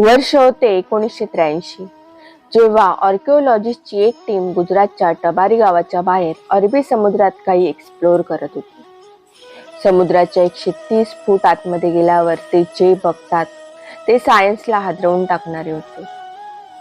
वर्ष होते एकोणीसशे त्र्याऐंशी. जेव्हा ऑर्किओलॉजिस्टची एक टीम गुजरातच्या टबारी गावाच्या बाहेर अरबी समुद्रात काही एक्सप्लोअर करत होती. समुद्राच्या एकशे तीस फूट आतमध्ये गेल्यावर ते जे बघतात ते सायन्सला हादरवून टाकणारे होते.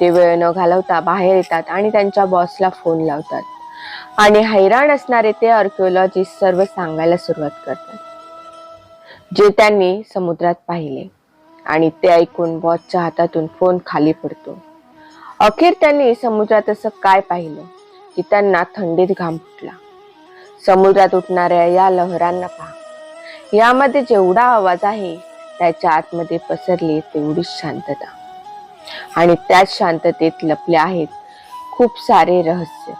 ते वेळ न घालवता बाहेर येतात आणि त्यांच्या बॉसला फोन लावतात. आणि हैराण असणारे ते ऑर्किओलॉजिस्ट सर्व सांगायला सुरुवात करतात. जे त्यांनी समुद्रात पाहिले. आणि ते ऐकून बॉसच्या हातातून फोन खाली पडतो. अखेर त्यांनी समुद्रात असं काय पाहिलं? की त्यांना थंडीत घाम फुटला. समुद्रात उठणाऱ्या या लहरांना पहा. यामध्ये जेवढा आवाज आहे त्याच्या आतमध्ये पसरली तेवढीच शांतता. आणि त्याच शांततेत लपले आहेत खूप सारे रहस्य.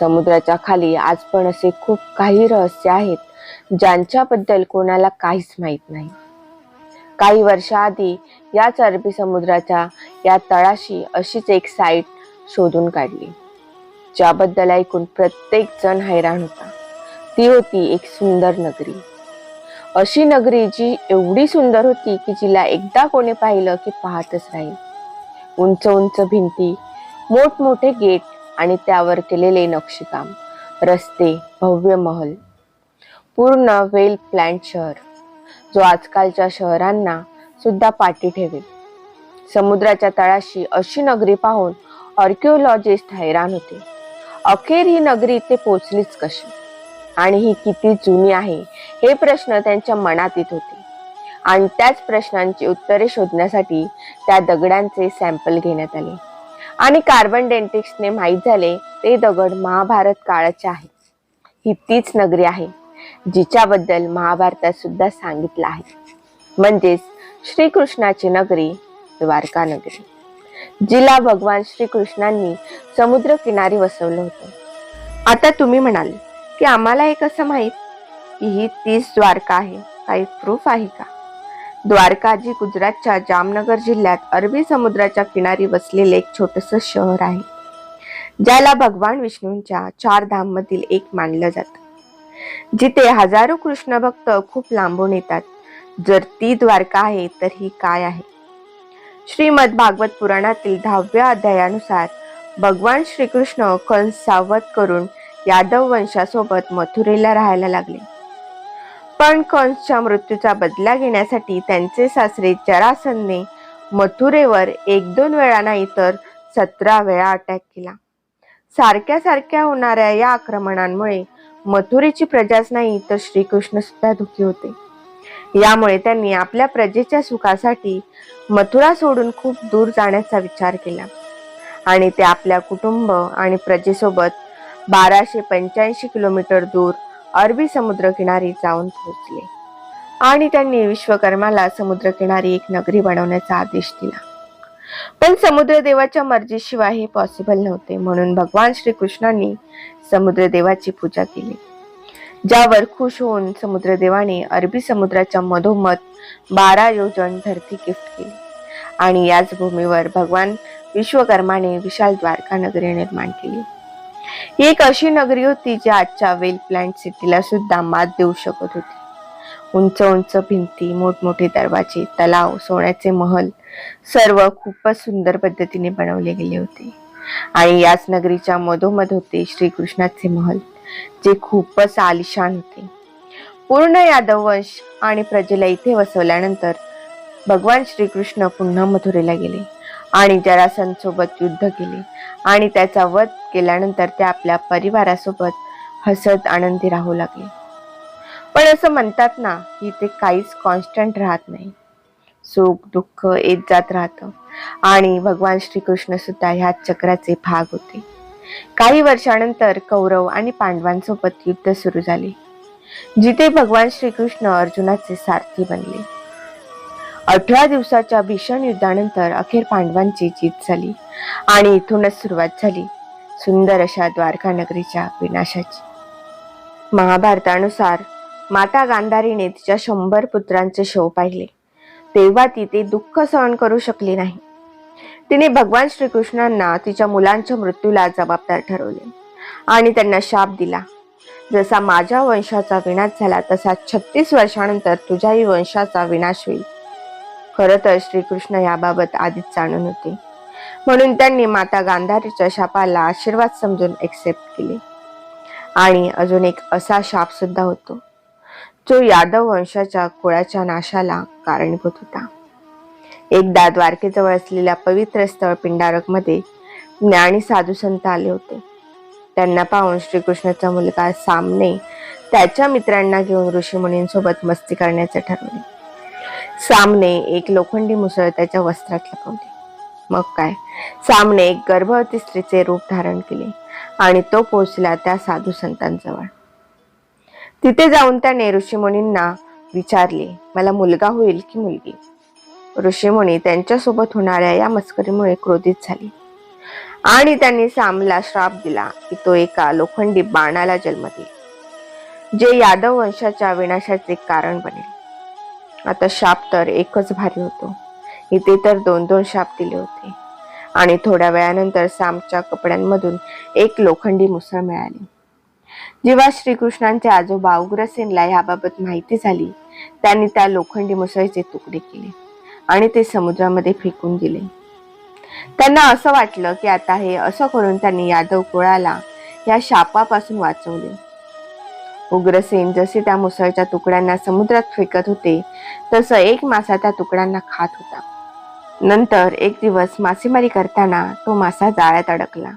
समुद्राच्या खाली आज पण असे खूप काही रहस्य आहेत ज्यांच्याबद्दल कोणाला काहीच माहीत नाही. काही वर्षाआधी याच अरबी समुद्राच्या या तळाशी अशीच एक साईट शोधून काढली. ज्याबद्दल ऐकून प्रत्येक जण हैराण होता. ती होती एक सुंदर नगरी. अशी नगरी जी एवढी सुंदर होती की जिला एकदा कोणी पाहिलं की पाहतच राहील. उंच उंच भिंती मोठमोठे गेट आणि त्यावर केलेले नक्षीकाम रस्ते भव्य महल पूर्ण वेल प्लॅन शहर. जो आजकालच्या शहरांना सुद्धा पाठी ठेवेल. समुद्राच्या तळाशी अशी नगरी पाहून ऑर्किओलॉजिस्ट हैराण होते. अखेर ही नगरी इथे पोचलीच कशी? आणि ही किती जुनी आहे हे प्रश्न त्यांच्या मनात येत होते. आणि त्याच प्रश्नांची उत्तरे शोधण्यासाठी त्या दगडांचे सॅम्पल घेण्यात आले. आणि कार्बन डेंटिक्सने माहीत झाले ते दगड महाभारत काळाचे आहेत. ही तीच नगरी आहे. जिच्याबद्दल महाभारतात सुद्धा सांगितलं आहे. म्हणजेच श्रीकृष्णाची नगरी द्वारका नगरी जिला भगवान श्रीकृष्णांनी समुद्र किनारी वसवलं होतं. आता तुम्ही म्हणाल की आम्हाला हे कसं माहीत? की ही तीच द्वारका आहे काही प्रूफ आहे का? द्वारका जी गुजरातच्या जामनगर जिल्ह्यात अरबी समुद्राच्या किनारी वसलेले एक छोटस शहर आहे ज्याला भगवान विष्णूंच्या चार धाम मधील एक मानलं जातं. जिथे हजारो कृष्ण भक्त खूप लांबून येतात. जर ती द्वारका आहे तर ही काय आहे? श्रीमद भागवत पुराणातील दहाव्या अध्यायानुसार भगवान श्रीकृष्ण कंस सावध करून यादव वंशासोबत मथुरेला राहायला लागले. पण कंसच्या मृत्यूचा बदला घेण्यासाठी त्यांचे सासरे जरासनने मथुरेवर एक दोन वेळा नाही तर सतरा वेळा अटॅक केला. सारख्या सारख्या होणाऱ्या या आक्रमणांमुळे मथुरेची प्रजाच नाही तर श्रीकृष्ण सुद्धा दुखी होते. यामुळे त्यांनी आपल्या प्रजेच्या सुखासाठी मथुरा सोडून खूप दूर जाण्याचा विचार केला. आणि ते आपल्या कुटुंब आणि प्रजेसोबत बाराशे पंच्याऐंशी किलोमीटर दूर अरबी समुद्रकिनारी जाऊन पोहोचले. आणि त्यांनी विश्वकर्माला समुद्रकिनारी एक नगरी बनवण्याचा आदेश दिला. पण समुद्रदेवाच्या मर्जीशिवाय हे पॉसिबल नव्हते म्हणून भगवान श्रीकृष्णांनी समुद्रदेवाची पूजा केली. ज्यावर खुश होऊन समुद्रदेवाने अरबी समुद्राच्या मधोमध बारा योजन धरती गिफ्ट केली. आणि याच भूमीवर भगवान विश्वकर्माने विशाल द्वारका नगरी निर्माण केली. ही एक अशी नगरी होती जी आजच्या वेल प्लॅन्ट सिटीला सुद्धा मात देऊ शकत होती. उंच उंच भिंती मोठमोठे दरवाजे तलाव सोन्याचे महल सर्व खूपच सुंदर पद्धतीने बनवले गेले होते. आणि याच नगरीच्या मधोमध होते श्रीकृष्णाचे महल जे खूपच आलिशान होते. पूर्ण यादव वंश आणि प्रजेला इथे वसवल्यानंतर भगवान श्रीकृष्ण पुन्हा मथुरेला गेले आणि जरासन सोबत युद्ध केले आणि त्याचा वध केल्यानंतर ते आपल्या परिवारासोबत हसत आनंदी राहू लागले. पण असं म्हणतात ना की ते काहीच कॉन्स्टंट राहत नाही. सुख दुःख येत जात राहतं. आणि भगवान श्रीकृष्ण सुद्धा ह्या चक्राचे भाग होते. काही वर्षानंतर कौरव आणि पांडवांसोबत युद्ध सुरू झाले जिथे भगवान श्रीकृष्ण अर्जुनाचे सारथी बनले. अठरा दिवसाच्या भीषण युद्धानंतर अखेर पांडवांची जीत झाली आणि इथूनच सुरुवात झाली सुंदर अशा द्वारका नगरीच्या विनाशाची. महाभारतानुसार माता गांधारीने तिच्या शंभर पुत्रांचे शव पाहिले. तेव्हा ती ते दुःख सहन करू शकली नाही. तिने भगवान श्रीकृष्णांना तिच्या मुलांच्या मृत्यूला जबाबदार ठरवले आणि त्यांना शाप दिला. जसा माझ्या वंशाचा विनाश झाला तसा छत्तीस वर्षानंतर तुझ्याही वंशाचा विनाश होईल. खरं तर श्रीकृष्ण याबाबत आधीच जाणून होते. म्हणून त्यांनी माता गांधारीच्या शापाला आशीर्वाद समजून एक्सेप्ट केले. आणि अजून एक असा शाप सुद्धा होतो. जो यादव वंशाच्या कुळाच्या नाशाला कारणीभूत होता. एकदा द्वारकेजवळ असलेल्या पवित्र स्थळ पिंडारकमध्ये ज्ञानी साधू संत आले होते. त्यांना पाहून श्रीकृष्णाचा मुलगा सामने त्याच्या मित्रांना घेऊन ऋषीमुनींसोबत मस्ती करण्याचे ठरवले. सामने एक लोखंडी मुसळ त्याच्या वस्त्रात लपवली. मग काय? सामने एक गर्भवती स्त्रीचे रूप धारण केले आणि तो पोहोचला त्या साधू संतांजवळ. तिथे जाऊन त्याने ऋषीमुनींना विचारले मला मुलगा होईल की मुलगी? ऋषीमुनी त्यांच्यासोबत होणाऱ्या या मस्करीमुळे क्रोधित झाले आणि त्यांनी सामला श्राप दिला की तो एका लोखंडी बाणाला जन्म देईल जे यादव वंशाच्या विनाशाचे कारण बनेल. आता शाप तर एकच भारी होतो. इथे तर दोन दोन शाप दिले होते आणि थोड्या वेळानंतर सामच्या कपड्यांमधून एक लोखंडी मुसळ मिळाली. जेव्हा श्रीकृष्णांचे आजोबा उग्रसेनला याबाबत माहिती झाली त्यांनी त्या लोखंडी मुसळीचे तुकडे केले आणि ते समुद्रामध्ये फेकून दिले. त्यांना असं वाटलं की आता हे असं करून त्यांनी यादव कुळाला या शापापासून वाचवले. उग्रसेन जसे त्या मुसळच्या तुकड्यांना समुद्रात फेकत होते तसं एक मासा त्या तुकड्यांना खात होता. नंतर एक दिवस मासेमारी करताना तो मासा जाळ्यात अडकला.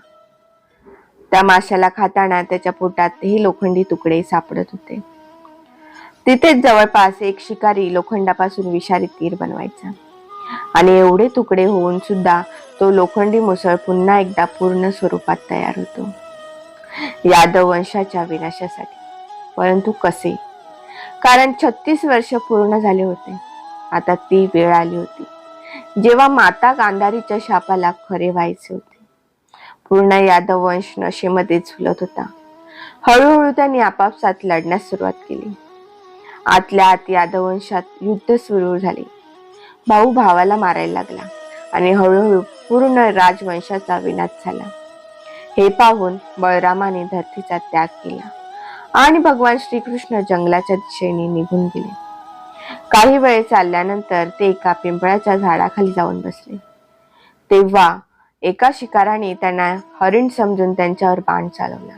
त्या माशाला खाताना त्याच्या पोटात हे लोखंडी तुकडे सापडत होते. तिथेच जवळपास एक शिकारी लोखंडापासून विषारी तीर बनवायचा. आणि एवढे तुकडे होऊन सुद्धा तो लोखंडी मुसळ पुन्हा एकदा पूर्ण स्वरूपात तयार होतो. यादव वंशाच्या विनाशासाठी. परंतु कसे? कारण छत्तीस वर्ष पूर्ण झाले होते. आता ती वेळ आली होती. जेव्हा माता गांधारीच्या शापाला खरे व्हायचे होते. पूर्ण यादव वंश नशेमध्ये झुलत होता. हळूहळू त्यांनी आपापसात लढण्यास सुरुवात केली. आतल्या आत यादव वंशात युद्ध सुरू झाले. भाऊ भावाला मारायला लागला आणि हळूहळू पूर्ण राजवंशाचा विनाश झाला. हे पाहून बळरामाने धरतीचा त्याग केला आणि भगवान श्रीकृष्ण जंगलाच्या दिशेने निघून गेले. काही वेळ चालल्यानंतर ते एका पिंपळाच्या झाडाखाली जाऊन बसले. तेव्हा एका शिकाराने त्यांना हरिण समजून त्यांच्यावर बाण चालवला.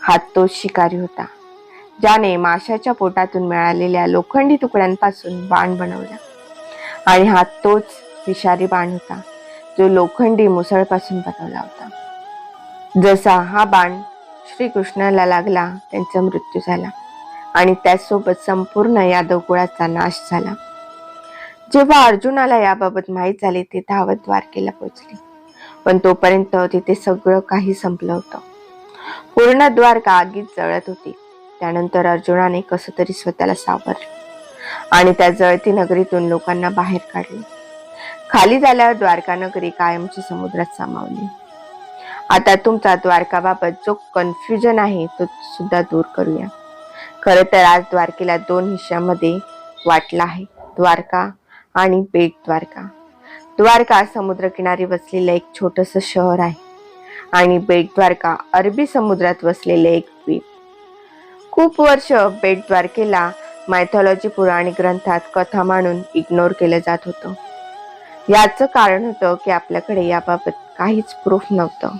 हा तोच शिकारी होता. ज्याने माशाच्या पोटातून मिळालेल्या लोखंडी तुकड्यांपासून बाण बनवला. आणि हा तोच विषारी बाण होता जो लोखंडी मुसळपासून बनवला होता. जसा हा बाण श्रीकृष्णाला लागला त्यांचा मृत्यू झाला. आणि त्याचसोबत संपूर्ण यादव कुळाचा नाश झाला. जेव्हा अर्जुनाला याबाबत माहीत झाली ते धावत द्वारकेला पोहोचले. पण तोपर्यंत तिथे सगळं काही संपलं होतं. पूर्ण द्वारका आगीत जळत होती. त्यानंतर अर्जुनाने कसं तरी स्वतःला सावरलं आणि त्या जळती नगरीतून लोकांना बाहेर काढले. खाली झाल्यावर द्वारका नगरी कायमची समुद्रात सामावली. आता तुमचा द्वारकाबाबत जो कन्फ्युजन आहे तो सुद्धा दूर करूया. खरं तर आज द्वारकेला दोन हिश्श्यामध्ये वाटला आहे. द्वारका आणि बेट द्वारका. द्वारका समुद्रकिनारी वसलेलं एक छोटस शहर आहे. आणि बेट द्वारका अरबी समुद्रात वसलेले एक द्वीप. खूप वर्ष बेट द्वारकेला मायथॉलॉजी पुराणिक ग्रंथात कथा मांडून इग्नोर केलं जात होतं. याचं कारण होतं की आपल्याकडे याबाबत काहीच प्रूफ नव्हतं.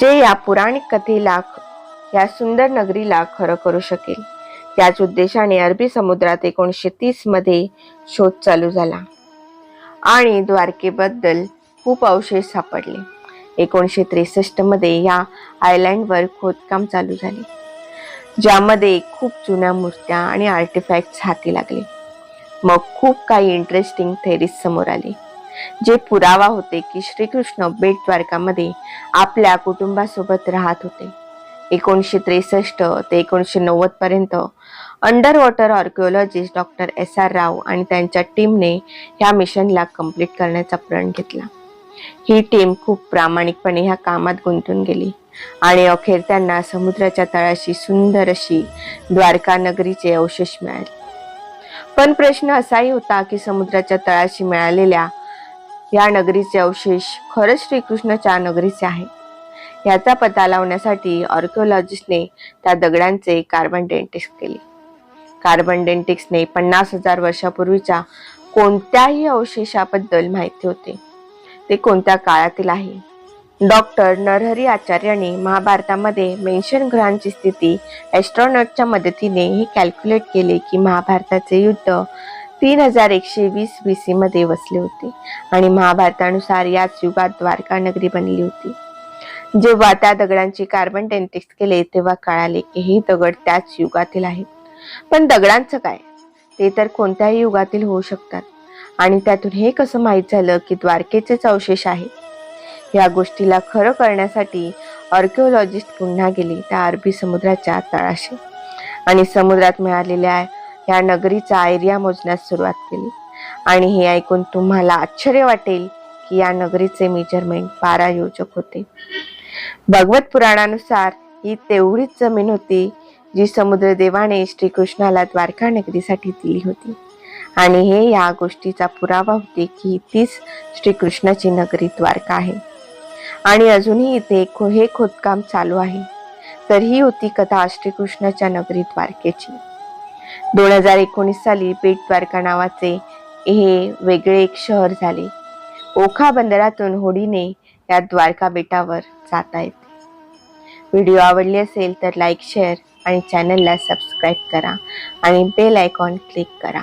जे या पुराणिक कथेला या सुंदर नगरीला खरं करू शकेल याच उद्देशाने अरबी समुद्रात एकोणीसशे तीसमध्ये शोध चालू झाला. आणि द्वारकेबद्दल खूप अवशेष सापडले. एकोणीसशे त्रेसष्टमध्ये या आयलँडवर खोदकाम चालू झाले ज्यामध्ये खूप जुन्या मूर्त्या आणि आर्टिफॅक्ट हाती लागले. मग खूप काही इंटरेस्टिंग थेरीज समोर आले जे पुरावा होते की श्रीकृष्ण बेट द्वारकामध्ये आपल्या कुटुंबासोबत राहत होते. एकोणीसशे त्रेसष्ट ते एकोणीसशे नव्वद पर्यंत under water archaeologist doctor S R Rao आणि त्यांच्या टीमने ह्या मिशनला कंप्लीट करण्याचा प्रण घेतला. ही टीम खूप प्रामाणिकपणे ह्या कामात गुंतून गेली आणि अखेर त्यांना समुद्राच्या तळाशी सुंदर अशी द्वारका नगरीचे अवशेष मिळाले. पण प्रश्न असाही होता की समुद्राच्या तळाशी मिळालेल्या या नगरीचे अवशेष खरंच श्रीकृष्णाच्या नगरीचे आहे? याचा पत्ता लावण्यासाठी ऑर्किओलॉजिस्टने त्या दगडांचे कार्बन डेंटिस्ट केले. कार्बन डेंटिक्सने पन्नास हजार वर्षापूर्वीच्या कोणत्याही अवशेषाबद्दल माहिती होते. ते कोणत्या काळातील आहे? डॉक्टर नरहरी आचार्यांनी महाभारतामध्ये मेन्शन ग्रहांची स्थिती ॲस्ट्रॉनॉटच्या मदतीने हे कॅल्क्युलेट केले की महाभारताचे युद्ध तीन हजार एकशे वीस बी सी मध्ये वसले होते आणि महाभारतानुसार याच युगात द्वारका नगरी बनली होती. जेव्हा त्या दगडांची कार्बन डेंटिक्स केले तेव्हा कळाले की हे दगड त्याच युगातील आहेत. पण दगडांचं काय? ते तर कोणत्याही युगातील होऊ शकतात. आणि त्यातून हे कसं माहीत झालं की द्वारकेचेच अवशेष आहेत? या गोष्टीला खरं करण्यासाठी आर्किओलॉजिस्ट पुन्हा गेले त्या अरबी समुद्राच्या तळाशी. आणि समुद्रात मिळालेल्या या नगरीचा एरिया मोजण्यास सुरुवात केली. आणि हे ऐकून तुम्हाला आश्चर्य वाटेल की या नगरीचे मेजरमेंट बारा योजक होते. भगवत पुराणानुसार ही तेवढीच जमीन होती जी समुद्रदेवाने श्रीकृष्णाला द्वारका नगरीसाठी दिली होती. आणि हे या गोष्टीचा पुरावा होते की तीच श्रीकृष्णाची नगरी द्वारका आहे. आणि अजूनही इथे खो- हे खोदकाम चालू आहे. तर ही होती कथा श्रीकृष्णाच्या नगरी द्वारकेची. दोन हजार एकोणीस साली बेट द्वारका नावाचे हे वेगळे एक शहर झाले. ओखा बंदरातून होडीने या द्वारका बेटावर जाता येते. व्हिडिओ आवडली असेल तर लाईक शेअर आणि चॅनलला सबस्क्राईब करा आणि बेल आयकॉन क्लिक करा.